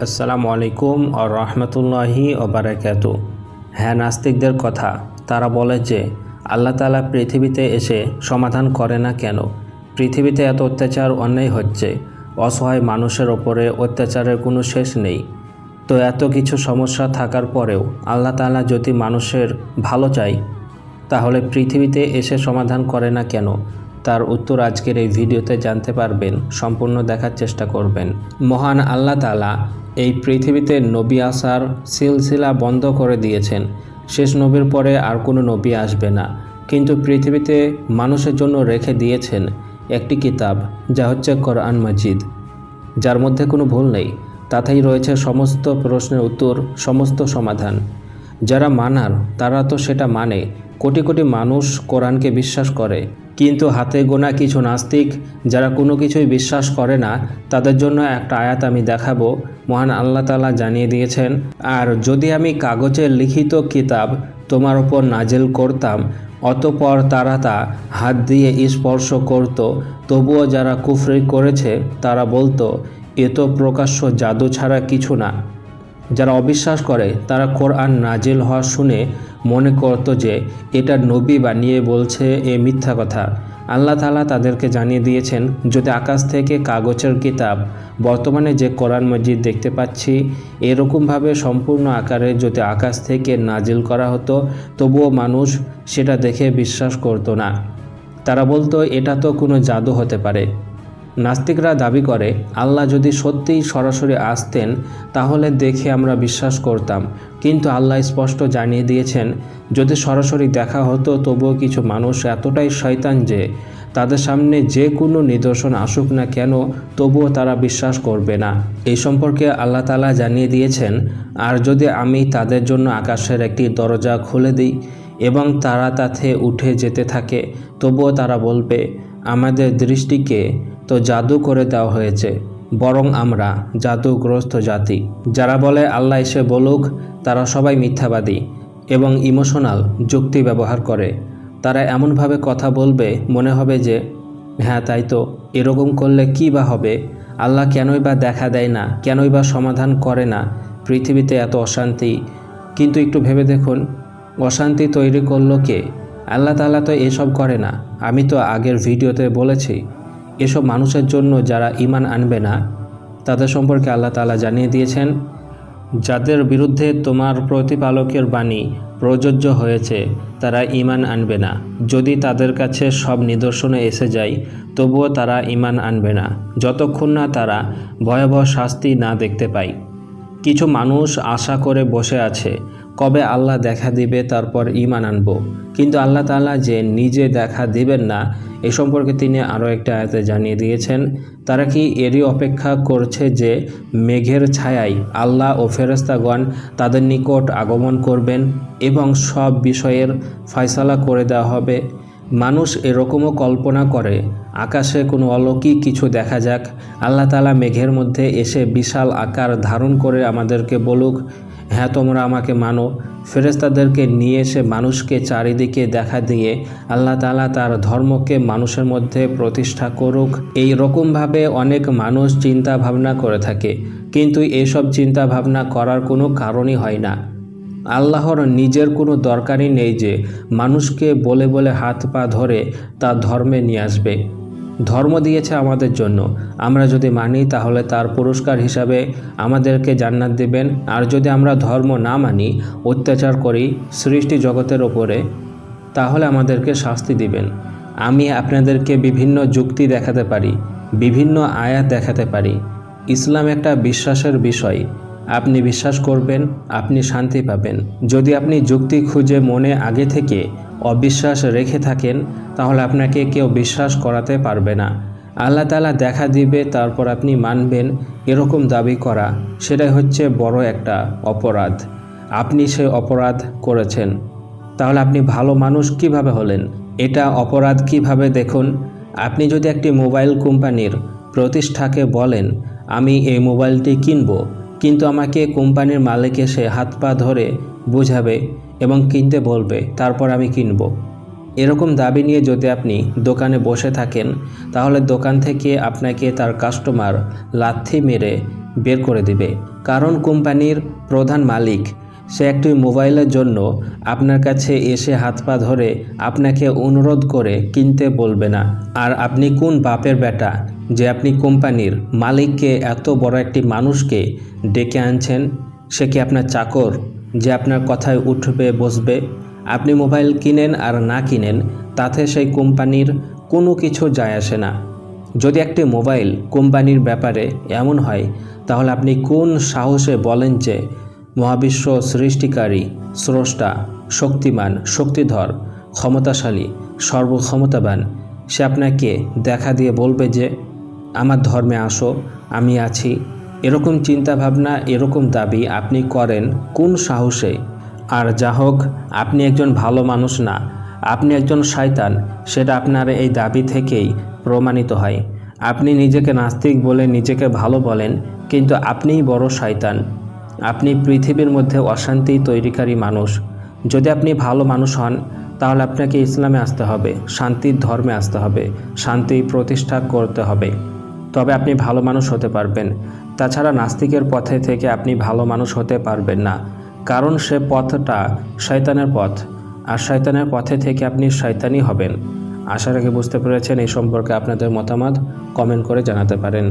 আসসালামু আলাইকুম ও রহমতুল্লাহি ওবারাকাত হ্যাঁ নাস্তিকদের কথা। তারা বলে যে, আল্লাহ তালা পৃথিবীতে এসে সমাধান করে না কেন? পৃথিবীতে এত অত্যাচার অন্যায় হচ্ছে। অসহায় মানুষের ওপরে অত্যাচারের কোনো শেষ নেই। তো এত কিছু সমস্যা থাকার পরেও আল্লাহ তালা যদি মানুষের ভালো চাই তাহলে পৃথিবীতে এসে সমাধান করে না কেন? তার উত্তর আজকের এই ভিডিওতে জানতে পারবেন, সম্পূর্ণ দেখার চেষ্টা করবেন। মহান আল্লাহ তালা এই পৃথিবীতে নবী আসার সিলসিলা বন্ধ করে দিয়েছেন। শেষ নবীর পরে আর কোনো নবী আসবে না। কিন্তু পৃথিবীতে মানুষের জন্য রেখে দিয়েছেন একটি কিতাব, যা হচ্ছে কোরআন মজিদ। যার মধ্যে কোনো ভুল নেই। তাতেই রয়েছে সমস্ত প্রশ্নের উত্তর, সমস্ত সমাধান। যারা মানার, তারা তো সেটা মানে। কোটি কোটি মানুষ কোরআনকে বিশ্বাস করে। কিন্তু হাতে গোনা কিছু নাস্তিক যারা কোনো কিছুই বিশ্বাস করে না, তাদের জন্য একটা আয়াত আমি দেখাবো। মহান আল্লাহ তালা জানিয়ে দিয়েছেন, আর যদি আমি কাগজের লিখিত কিতাব তোমার ওপর নাজেল করতাম, অতপর তারা তা হাত দিয়ে স্পর্শ করত। তবুও যারা কুফরি করেছে, তারা বলতো, এ তো প্রকাশ্য জাদু ছাড়া কিছু না। যারা অবিশ্বাস করে, তারা কোরআন নাজিল হওয়া শুনে মনে করত যে, এটা নবী বানিয়ে বলছে এ মিথ্যা কথা। আল্লাহ তালা তাদেরকে জানিয়ে দিয়েছেন, যদি আকাশ থেকে কাগজের কিতাব, বর্তমানে যে কোরআন মসজিদ দেখতে পাচ্ছি, এরকমভাবে সম্পূর্ণ আকারে যদি আকাশ থেকে নাজিল করা হতো, তবুও মানুষ সেটা দেখে বিশ্বাস করতো না। তারা বলতো, এটা তো কোনো জাদু হতে পারে। নাস্তিকরা দাবি করে, আল্লাহ যদি সত্যিই সরাসরি আসতেন, তাহলে দেখে আমরা বিশ্বাস করতাম। কিন্তু আল্লাহ স্পষ্ট জানিয়ে দিয়েছেন, যদি সরাসরি দেখা হতো, তবুও কিছু মানুষ এতটাই শয়তান যে, তাদের সামনে যে কোনো নিদর্শন আসুক না কেন, তবুও তারা বিশ্বাস করবে না। এই সম্পর্কে আল্লাহ তালা জানিয়ে দিয়েছেন, আর যদি আমি তাদের জন্য আকাশের একটি দরজা খুলে দিই এবং তারা তাতে উঠে যেতে থাকে, তবুও তারা বলবে আমাদের দৃষ্টিকে তো জাদু করে দেওয়া হয়েছে, বরং আমরা জাদুগ্রস্ত জাতি। যারা বলে আল্লাহ এসে বলুক, তারা সবাই মিথ্যাবাদী এবং ইমোশনাল যুক্তি ব্যবহার করে। তারা এমনভাবে কথা বলবে, মনে হবে যে হ্যাঁ তাই তো। এরকম করলে কী বা হবে? আল্লাহ কেনই বা দেখা দেয় না, কেনই বা সমাধান করে না? পৃথিবীতে এত অশান্তি। কিন্তু একটু ভেবে দেখুন, অশান্তি তৈরি করল কে? আল্লাহ তাআলা তো এসব করে না। আমি তো আগের ভিডিওতে বলেছি, এসব মানুষের জন্য যারা ইমান আনবে না, তাদের সম্পর্কে আল্লাহ তালা জানিয়ে দিয়েছেন, যাদের বিরুদ্ধে তোমার প্রতিপালকের বাণী প্রযোজ্য হয়েছে, তারা ইমান আনবে না। যদি তাদের কাছে সব নিদর্শনে এসে যায়, তবুও তারা ইমান আনবে না, যতক্ষণ না তারা ভয়াবহ শাস্তি না দেখতে পায়। কিছু মানুষ আশা করে বসে আছে, কবে আল্লাহ দেখা দিবে তারপর ইমান আনব। কিন্তু আল্লাহ তাআলা যে নিজে দেখা দিবেন না, এ সম্পর্কে তিনি আরও একটা আয়াতে জানিয়ে দিয়েছেন, তারা কি এরই অপেক্ষা করছে যে মেঘের ছায়ায় আল্লাহ ও ফেরেস্তাগণ তাদের নিকট আগমন করবেন এবং সব বিষয়ের ফয়সালা করে দেওয়া হবে? মানুষ এরকমও কল্পনা করে, আকাশে কোনো অলৌকিক কিছু দেখা যাক, আল্লাহ তালা মেঘের মধ্যে এসে বিশাল আকার ধারণ করে আমাদেরকে বলুক হ্যাঁ তোমরা আমাকে মানো। ফেরেস্তাদেরকে নিয়ে এসে মানুষকে চারিদিকে দেখা দিয়ে আল্লাহ তালা তার ধর্মকে মানুষের মধ্যে প্রতিষ্ঠা করুক। এই রকমভাবে অনেক মানুষ চিন্তা ভাবনা করে থাকে, কিন্তু এসব চিন্তা ভাবনা করার কোনো কারণই হয় না। আল্লাহর নিজের কোনো দরকারই নেই যে মানুষকে বলে বলে হাত পা ধরে তা ধর্মে নিয়ে আসবে। ধর্ম দিয়েছে আমাদের জন্য। আমরা যদি মানি তাহলে তার পুরস্কার হিসাবে আমাদেরকে জান্নাত দেবেন। আর যদি আমরা ধর্ম না মানি, অত্যাচার করি সৃষ্টি জগতের ওপরে, তাহলে আমাদেরকে শাস্তি দিবেন। আমি আপনাদেরকে বিভিন্ন যুক্তি দেখাতে পারি, বিভিন্ন আয়াত দেখাতে পারি। ইসলাম একটা বিশ্বাসের বিষয়। আপনি বিশ্বাস করবেন, আপনি শান্তি পাবেন। যদি আপনি যুক্তি খুঁজে মনে আগে থেকে অবিশ্বাস রেখে থাকেন, তাহলে আপনাকে কেউ বিশ্বাস করাতে পারবে না। আল্লাহ তালা দেখা দিবে, তারপর আপনি মানবেন, এরকম দাবি করা। সেটাই হচ্ছে বড় একটা অপরাধ। আপনি সে অপরাধ করেছেন। তাহলে আপনি ভালো মানুষ কীভাবে হলেন? এটা অপরাধ কীভাবে দেখুন? আপনি যদি একটি মোবাইল কোম্পানির প্রতিষ্ঠাকে বলেন, আমি এই মোবাইলটি কিনব। কিন্তু আমাকে কোম্পানির মালিক এসে হাত পা ধরে বোঝাবে এবং কিনতে বলবে, তারপর আমি কিনব। এরকম দাবি নিয়ে যদি আপনি দোকানে বসে থাকেন, তাহলে দোকান থেকে আপনাকে তার কাস্টমার লাথি মেরে বের করে দিবে। কারণ কোম্পানির প্রধান মালিক, সে একটি মোবাইলের জন্য আপনার কাছে এসে হাত পা ধরে আপনাকে অনুরোধ করে কিনতে বলবে না। আর আপনি কোন বাপের বেটা? যে আপনি কোম্পানির মালিককে এত বড় একটি মানুষকে ডেকে আনছেন, সে কি আপনার চাকর যে আপনার কথায় উঠবে, বসবে? আপনি মোবাইল কিনেন আর না কিনেন, তাতে সেই কোম্পানির কোনো কিছু যায় আসে না। যদি একটি মোবাইল কোম্পানির ব্যাপারে এমন হয়, তাহলে আপনি কোন সাহসে বলেন যে মহাবিশ্ব সৃষ্টিকারী, স্রষ্টা, শক্তিমান, শক্তিধর, ক্ষমতাশালী, সর্বক্ষমতাবান, সে আপনাকে দেখা দিয়ে বলবে যে আমার ধর্মে আসো, আমি আছি। এরকম চিন্তাভাবনা, এরকম দাবি আপনি করেন কোন সাহসে? আর যা হোক, আপনি একজন ভালো মানুষ না, আপনি একজন শয়তান, সেটা আপনার এই দাবি থেকেই প্রমাণিত হয়। আপনি নিজেকে নাস্তিক বলে নিজেকে ভালো বলেন, কিন্তু আপনিই বড় শয়তান। আপনি পৃথিবীর মধ্যে অশান্তি তৈরিকারী মানুষ। যদি আপনি ভালো মানুষ হন, তাহলে আপনাকে ইসলামে আসতে হবে, শান্তির ধর্মে আসতে হবে, শান্তি প্রতিষ্ঠা করতে হবে। তবে আপনি ভালো মানুষ হতে পারবেন। তাছাড়া নাস্তিকের পথে থেকে আপনি ভালো মানুষ হতে পারবেন না। কারণ সে পথটা শয়তানের পথ, আর শয়তানের পথে থেকে আপনি শয়তানি হবেন। আশা রাখি বুঝতে পেরেছেন এই সম্পর্কে আপনাদের মতামত। কমেন্ট করে জানাতে পারেন।